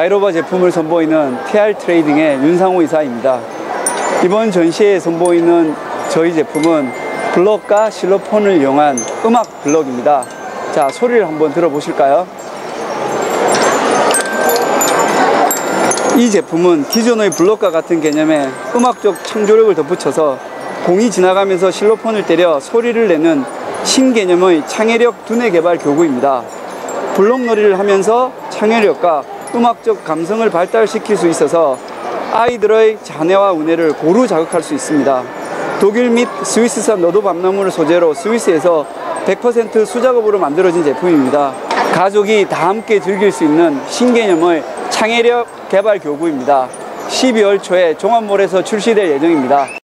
자이로바 제품을 선보이는 TR 트레이딩의 윤상호 이사입니다. 이번 전시에 선보이는 저희 제품은 블럭과 실로폰을 이용한 음악 블럭입니다. 자, 소리를 한번 들어보실까요? 이 제품은 기존의 블럭과 같은 개념에 음악적 창조력을 덧붙여서 공이 지나가면서 실로폰을 때려 소리를 내는 신개념의 창의력 두뇌 개발 교구입니다. 블록놀이를 하면서 창의력과 음악적 감성을 발달시킬 수 있어서 아이들의 자뇌와 우뇌를 고루 자극할 수 있습니다. 독일 및 스위스산 너도 밤나무를 소재로 스위스에서 100% 수작업으로 만들어진 제품입니다. 가족이 다 함께 즐길 수 있는 신개념의 창의력 개발 교구입니다. 12월 초에 종합몰에서 출시될 예정입니다.